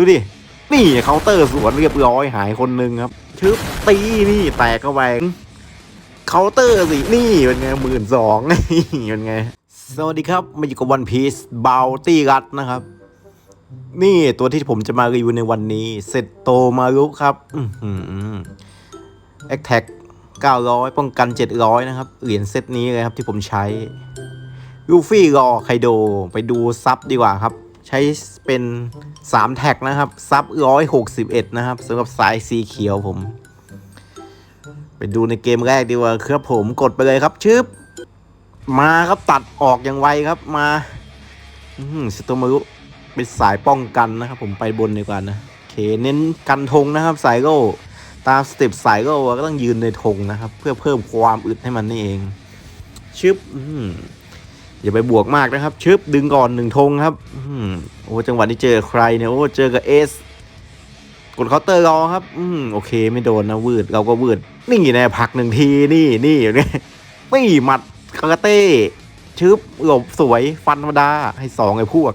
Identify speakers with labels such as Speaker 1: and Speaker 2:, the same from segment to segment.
Speaker 1: ดูดิ นี่เคาน์เตอร์สวนเรียบร้อยหายคนหนึ่งครับ ชึบตีนี่แตกเข้าไปเคาน์เตอร์สินี่เป็นไงหมื่นสองนี่เป็นไง สวัสดีครับ มาอยู่กับวันพีซบาวตี้รัดนะครับ นี่ตัวที่ผมจะมารีวิวในวันนี้เซตโตมารุครับอือแอคแท็ก900 ป้องกัน 700 นะครับ เหรียญเซตนี้เลยครับที่ผมใช้ลูฟี่รอไคโด ไปดูซับดีกว่าครับ ใช้เป็น 3 แท็กนะครับซับ161นะครับสำหรับสายสีเขียวผม ไปดูในเกมแรกดีกว่าครับผมกดไปเลยครับชึบมาครับตัดออกอย่างไวครับมาอืมสโตมารุเป็นสายป้องกันนะครับผมไปบนดีกว่านะโอเคเน้นกันธงนะครับ สายโร่ตามสเต็ปสายโร่ก็ต้องยืนในธงนะครับ เพื่อเพิ่มความอึดให้มันนี่เองชึบอืม อย่าไปบวกมากนะครับ ชึบดึงก่อนหนึ่งธงครับอโอ้จังหวะนี้เจอใครเนี่ยโอ้เจอกับเอสกดเคาน์เตอร์รอครับ อืมโอเคไม่โดนนะวืดเราก็วืดนี่แน่ผลักหนึ่งทีนี่นี่อย่างเงี้ยนี่หมัดคาราเต้ชึบหลบสวยฟันธรรมดาให้สองไอ้พวก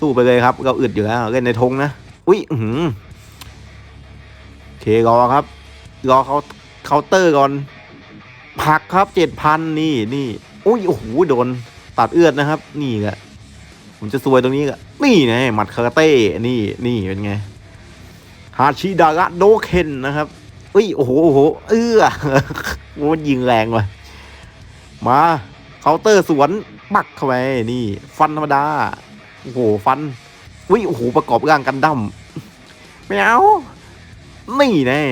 Speaker 1: สู้ไปเลยครับ เราอึดอยู่แล้วเล่นในธงนะอุ้ยอื้อหือโอเครอครับรอเขาเคาน์เตอร์ก่อนผักครับเจ็ดพันนี่นี่ อุ้ยโอ้โหโดนตัดเอื้อนนะครับ นี่แหละผมจะซวยตรงนี้ก็นี่ไงหมัดคาราเต้นี่นี่เป็นไงฮาชิดาระโดเคนนะครับอุ้ยโอ้โหโอ้โหเอื้อโอ้ยิงแรงว่ะมาเคาน์เตอร์สวนปักเข้าไปนี่ ฟันธรรมดาโอ้โหฟันวิโอ้โหประกอบร่างกันดั้มไม่เอานี่แน่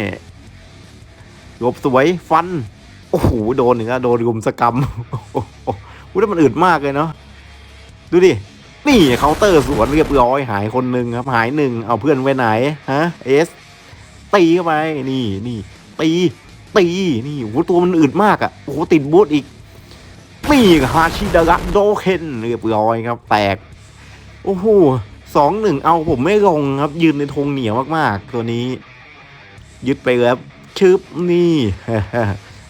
Speaker 1: หลบสวยฟัน โอ้โหโดนหนึ่งอะโดนรุมสกรรมโอ้โหอุ๊ยแล้วมันอึดมากเลยเนาะดูดินี่เคาน์เตอร์สวนเรียบร้อยหายคนหนึ่งครับ หายหนึ่งเอาเพื่อนไว้ไหนฮะเอสตีเข้าไปนี่นี่ตีตีนี่โอ้โหตัวมันอึดมากอะโอ้โหติดบูทอีกนี่ฮาชิดาระโดเคนเรียบร้อยครับ แตก โอ้โหสองหนึ่งเอาผมไม่ลงครับ ยืนในธงเหนียวมากๆ ตัวนี้ ยึดไปเลยครับชึบนี่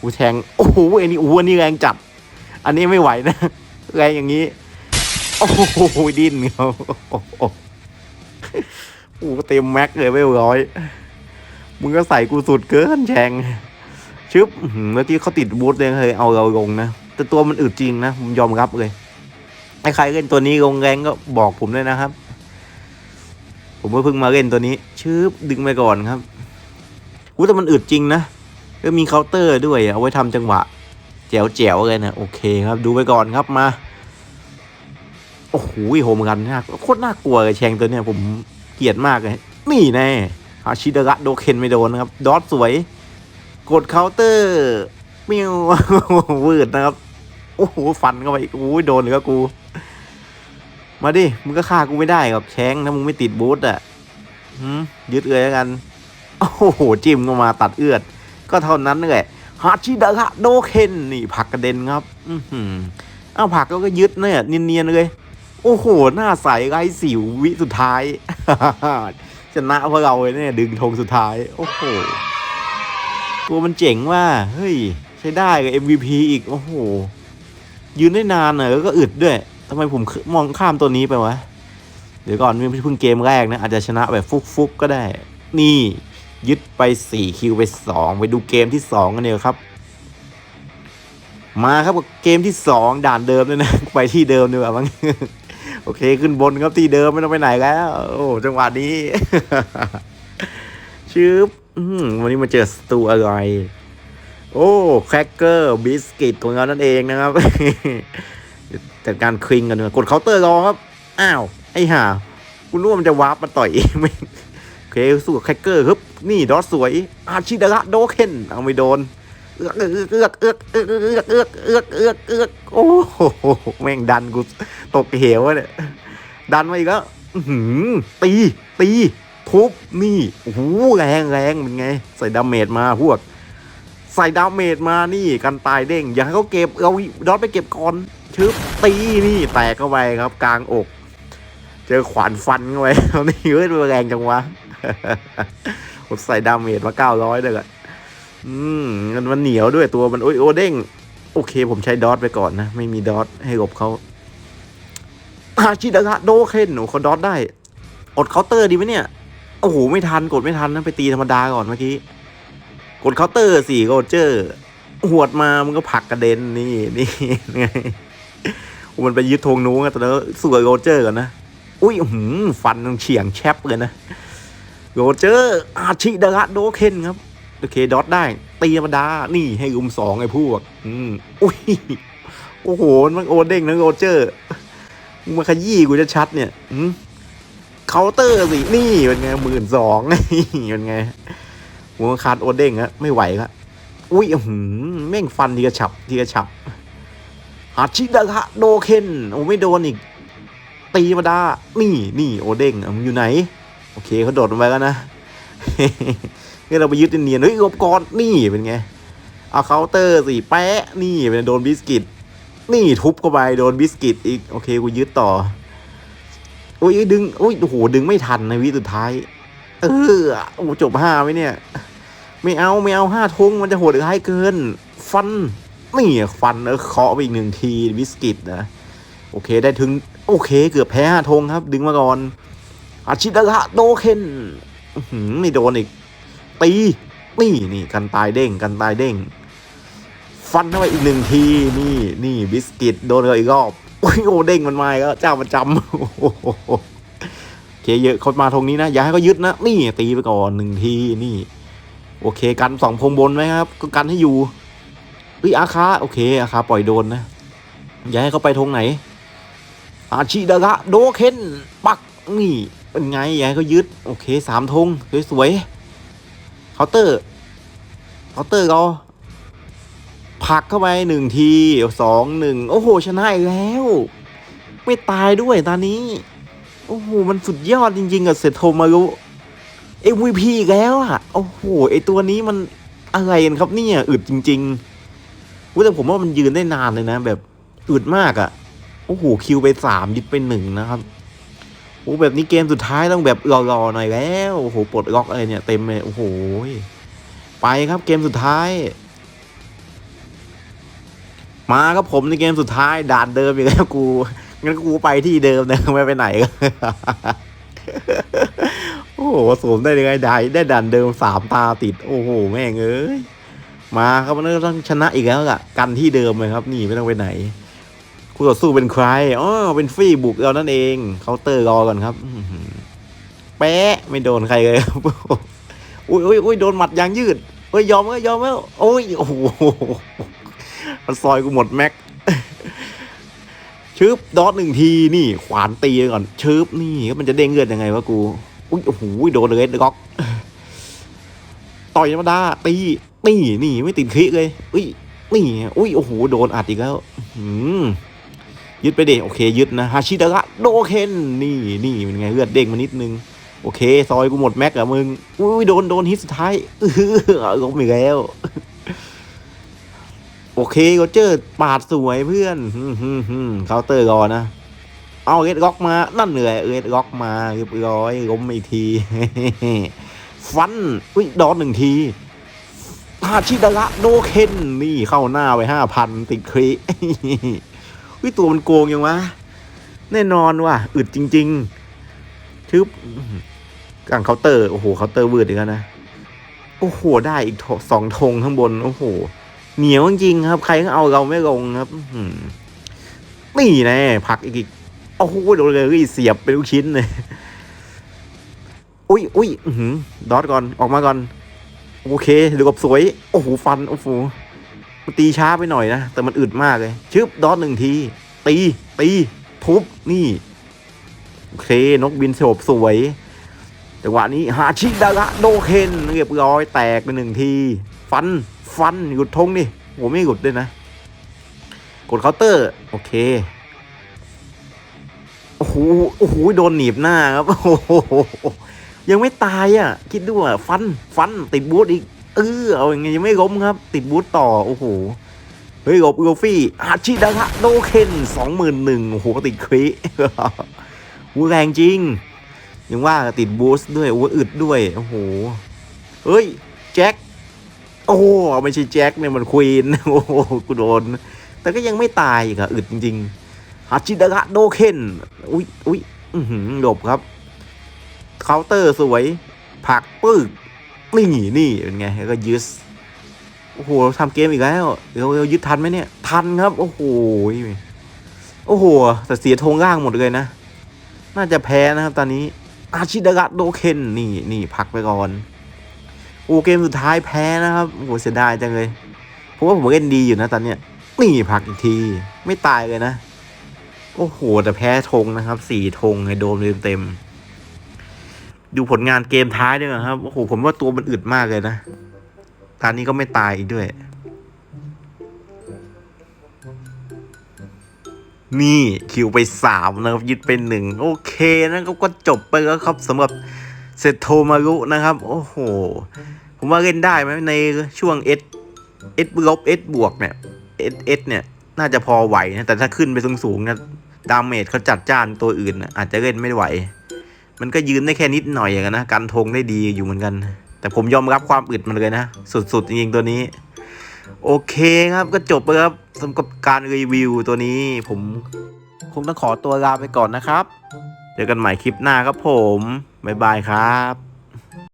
Speaker 1: อูแทง โอ้โหอันนี้อู้อันนี้แรงจัด อันนี้ไม่ไหวนะ แรงอย่างนี้ โอ้โหดิ้นเขาโอ้โหโอ้โหเต็มแม็กเลยไม่ร้อย มึงก็ใส่กูสุดเกินแชงชึบเมื่อกี้เขาติดบูทเลยเคยเอาเราลงนะ แต่ตัวมันอึดจริงนะผมยอมรับเลยใครเล่นตัวนี้ลงแรงก็บอกผมด้วยนะครับ ผมก็เพิ่งมาเล่นตัวนี้ชืบดึงไปก่อนครับอู้แต่มันอึดจริงนะ ก็มีเคาน์เตอร์ด้วยเอาไว้ทำจังหวะแจ๋วแจ๋วๆเลยนะโอเคครับดูไปก่อนครับมาโอ้โหโหมกันน่าโคตรน่ากลัวเลยแชงตัวเนี้ยผมเกลียดมากเลยนี่แน่ฮาชิดระโดเคนไม่โดนนะครับ ดอทสวย กดเคาน์เตอร์มิววืดนะครับ โอ้โหฟันเข้าไปโอ้ยโดนเลยก็กู มาดิมึงก็ฆ่ากูไม่ได้หรอกแชงถ้ามึงไม่ติดบูทอะหืมยึดเลยแล้วกัน โอ้โหจิ้มก็มาตัดเอื้อด ก็เท่านั้นแหละฮาชิดะระโดเคนนี่ผักกระเด็นครับ อือหือเอาผลักแล้วก็ยึดเนี่ยเนียนๆเลย โอ้โห หน้าใสไร้สิววิสุดท้ายชนะพราะเราเลยเนี่ย ดึงธงสุดท้าย โอ้โหตัวมันเจ๋งว่า เฮ้ย ใช้ได้กับ MVP อีก โอ้โห ยืนได้นานหน่อยแล้วก็อึดด้วยทำไมผมมองข้ามตัวนี้ไปวะ เดี๋ยวก่อนเพิ่งเกมแรกนะ อาจจะชนะแบบฟุกๆก็ได้ นี่ ยึดไป 4 คิวไป 2 ไปดูเกมที่ 2 กันเนีกว่ยครับ มาครับเกมที่ 2 ด่านเดิมเลยนะ ไปที่เดิมดีกว่ามั้งโอเคขึ้นบนครับที่เดิมไม่ต้องไปไหนแล้ว โอ้จังหวะนี้ ชืบวันนี้มาเจอสตูอะไร โอ้แครกเกอร์บิสกิตของเรานั่นเองนะครับจัดการคลิงกันเลยกดเคาน์เตอร์รอครับ อ้าว ไอ้ห่าคุณรู้ว่ามันจะวาร์ปมาต่อยไม่โอ เคสู้กับแครกเกอร์ครับนี่ดอสสวย อาชิดระโดเคนเอาไม่โดนเอือกเอือกเอือกเอือกเอือกเอือกเอือกเอือกเอือกเอือกโอ้โหแม่งดันกูตกเหวเนี่ยดันมาอีกแล้วตีตีทุบนี่โอ้โหแรงแรงเป็นไง ใส่ดาเมจมาพวก ใส่ดาเมจมานี่กันตายเด้งอย่าให้เขาเก็บเราดอทไปเก็บก่อนชึบตีนี่แตกเข้าไปครับกลางอก เจอขวานฟันเข้าไปเอานี่เฮ้ยแรงจังวะ ผมใส่ดาเมจมาเก้าร้อยเลยอะอืมมันมันเหนียวด้วยตัวมันโอ้ยโอเด้ง โอเค ผมใช้ดอทไปก่อนนะ ไม่มีดอทให้หลบเขาอาชิดะโดเคนหนูเขาดอทได้กดเคาน์เตอร์ดีไหมเนี่ย โอ้โห ไม่ทันกดไม่ทันนะไปตีธรรมดาก่อนเมื่อกี้ กดเคาน์เตอร์สี่โรเจอร์หวดมามันก็ผลักกระเด็นนี่นี่ไงมันไปยึดธงนู้นอะตอนนั้นสวยโรเจอร์ก่อนนะ อุ้ยหือฟันมันเฉียงแชบเลยนะ โรเจอร์อาชิดาระโดเคนครับโอเคดอทได้ตีธรรมดา นี่ให้รุมสองไอ้พวก อืมอุ้ยโอ้โห มันโอเด้งนะโรเจอร์มาขยี้กูจะชัดเนี่ยอืมเคาน์เตอร์สิ นี่เป็นไงหมื่นสองเป็นไงหัวขาดโอเด้งอะไม่ไหวละอุ้ยหือแม่งฟันทีกระฉับทีกระฉับฮาชิดะคะโดเคนโอ้ไม่โดนอีก ตีมาดานี่นี่โอเด้งมึงอยู่ไหน โอเคเขาโดดลงไปแล้วนะงั้นเราไปยึดเนียนเฮ้ยรบก่อนนี่เป็นไงเอาเคาน์เตอร์สิแปะนี่เป็นโดนบิสกิต นี่ทุบเข้าไปโดนบิสกิตอีกโอเคกูยึดต่ออุ้ยดึงอุ้ยโอ้โหดึงไม่ทันในวิสุดท้าย เออโอ้จบห้าไหมเนี่ย ไม่เอาไม่เอาห้าทงมันจะโหดร้ายเกิน ฟันนี่ฟันเออเคาะไปอีกหนึ่งทีบิสกิตนะโอเคได้ถึง โอเค เกือบแพ้ห้าทงครับ ดึงมาก่อน อาชิดะโดเคนอื้อหือไม่โดนอีก ตี นี่นี่กันตายเด้งกันตายเด้ง ฟันเข้าไปอีกหนึ่งที นี่นี่บิสกิตโดนเลยอีกรอบโอ้ยโอเด้งมันมากแล้วเจ้าประจำโอ้โหเคเยอะเขามาทงนี้นะ อย่าให้เขายึดนะ นี่ตีไปก่อนหนึ่งทีนี่ โอเคกันสองพงบนไหมครับ ก็กันให้อยู่เฮ้ยอาคาโอเคอาคาปล่อยโดนนะ อย่าให้เขาไปทงไหน อาชิดะระโดเคนปักนี่ เป็นไงย่าให้เขายึด โอเคสามธงสวยๆเคาน์เตอร์เคาน์เตอร์ก็ผักเข้าไปหนึ่งทีสองหนึ่งโอ้โห ชนะอีกแล้ว ไม่ตายด้วยตอนนี้ โอ้โห มันสุดยอดจริงๆกับเซโทมารุ MVP อีกแล้วอะ โอ้โห ไอตัวนี้มันอะไรกันครับเนี่ยอึดจริงๆแต่ผมว่ามันยืนได้นานเลยนะ แบบอึดมากอะ โอ้โห คิวไปสามยึดไปหนึ่งนะครับ โอ้แบบนี้เกมสุดท้ายต้องแบบรอๆหน่อยแล้วโอ้โหปลดล็อกอะไรเนี่ยเต็มเลยโอ้โหไปครับเกมสุดท้าย มาครับผมในเกมสุดท้ายด่านเดิมอีกแล้วกูงั้นกูไปที่เดิมนะไม่ไปไหนก็โอ้โหสวมได้ยังไงได้ได้ด่านเดิมสามตาติด โอ้โหแม่งเอ้ยมาครับมันก็ต้องชนะอีกแล้วล่ะ กันที่เดิมเลยครับ นี่ไม่ต้องไปไหน คู่ต่อสู้เป็นใครอ๋อเป็นฟรีบุกเรานั่นเองเคาน์เตอร์รอก่อนครับแปะไม่โดนใครเลยครับอุ้ยอุ้ยอุ้ยโดนหมัดยางยืดเฮ้ยยอมแล้วยอมแล้วโอ้ยโอ้โหมันซอยกูหมดแม็กชึบดอทหนึ่งทีนี่ขวานตีก่อนชึบนี่มันจะเด้งเลือดยังไงวะกูอุ้ยโอ้โหโดนเลยด็อกต่อยธรรมดาตีนี่นี่ไม่ติดคลิกเลยอุ้ยนี่อุ้ยโอ้โหโดนอัดอีกแล้วอืม ยึดไปเด็โอเคยึดนะฮาชิดะระโดเคนนี่นี่เป็นไงเลือดเด้งมานิดนึงโอเค ซอยกูหมดแม็กอะมึงอุ้ยโดนโดนฮิตสุดท้ายเออล้มอีกแล้ว โอเคโรเจอร์ปาดสวยเพื่อนเคาน์เตอร์รอนะ เอาเอ็ดล็อกมา นั่นเหนื่อยเอ็ดล็อกมาเรียบร้อยล้มอีกที ฟันอุ้ยดอนหนึ่งทีฮาชิดะระโดเคนนี่เข้าหน้าไปห้าพันติดครี วิตัวมันโกงยังวะ แน่นอนว่ะอึดจริงๆชึบกลางเคาน์เตอร์ โอ้โหเคาน์เตอร์วืดอีกแล้วนะ โอ้โห ได้อีกสองธงข้างบน โอ้โห เหนียวจริงครับ ใครก็เอาเราไม่ลงครับอื้อหือนี่แน่ผักอีกอีกโอ้โหโดนเลยเสียบเป็นลูกชิ้นเลยอุ้ยอุ้ยหือดอทก่อน ออกมาก่อน โอเคดูกับสวย โอ้โห ฟัน โอ้โห ตีช้าไปหน่อยนะ แต่มันอึดมากเลย ชึบดอทหนึ่งที ตี ตี ทุบ นี่โอเคนกบินโฉบสวยจังหวะนี้ฮาชิดาระโดเคนเรียบร้อยแตกไปหนึ่งที ฟัน ฟัน หยุดทงนี่โหไม่หยุดด้วยนะ กดเคาน์เตอร์ โอเค โอ้โห โอ้โห โดนหนีบหน้าครับ โอ้โห ยังไม่ตายอะ คิดดูอะ ฟัน ฟัน ติดบูทอีก เออเอาอย่างไงยังไม่ล้มครับ ติดบูทต่อโอ้โหเฮ้ยกบโกฟี่อาชิดาระโดเคนสองหมื่นหนึ่งโอ้โหติดคริวูแรงจริง ยังว่าติดบูสด้วยโอ้อึดด้วยโอ้โหเฮ้ยแจ็คโอ้ไม่ใช่แจ็คเนี่ยมันควีนโอ้โหกูโดน แต่ก็ยังไม่ตายอีกอะอึดจริงๆฮาชิดะระโดเคนอุ้ยอุ้ยหือหลบครับเคาน์เตอร์สวย ผักปึก นี่นี่เป็นไงแล้วก็ยึดโอ้โหทำเกมอีกแล้วเดี๋ยวเรายึดทันไหมเนี่ย ทันครับ โอ้โหโอ้โหแต่เสียธงล่างหมดเลยนะ น่าจะแพ้นะครับ ตอนนี้ อาชิดากะโดเคนนี่นี่พักไปก่อนโอ้เกมสุดท้ายแพ้นะครับโอ้โหเสียดายจังเลยเพราะว่าผมเล่นดีอยู่นะตอนเนี้ยนี่พักอีกที ไม่ตายเลยนะ โอ้โห แต่แพ้ธงนะครับสี่ธงให้โดนเต็มๆ ดูผลงานเกมท้ายด้วยนะครับโอ้โหผมว่าตัวมันอึดมากเลยนะตอนนี้ก็ไม่ตายอีกด้วย นี่คิวไปสามนะครับยึดเป็นหนึ่งโอเคนะครับก็จบไปแล้วครับสำหรับเซตโทมารุนะครับ โอ้โห ผมว่าเล่นได้ไหมในช่วง S S ลบ S บวกเนี่ย S S เนี่ย น่าจะพอไหวนะแต่ถ้าขึ้นไปสูงๆนะดาเมจเขาจัดจ้านตัวอื่นนะอาจจะเล่นไม่ไหว มันก็ยืนได้แค่นิดหน่อยอย่างนั้นนะกันทงได้ดีอยู่เหมือนกัน แต่ผมยอมรับความอึดมันเลยนะ สุดๆจริงๆตัวนี้ โอเคครับก็จบไปครับสำหรับการรีวิวตัวนี้ ผมคงต้องขอตัวลาไปก่อนนะครับ เจอกันใหม่คลิปหน้าครับผม บ๊ายบายครับ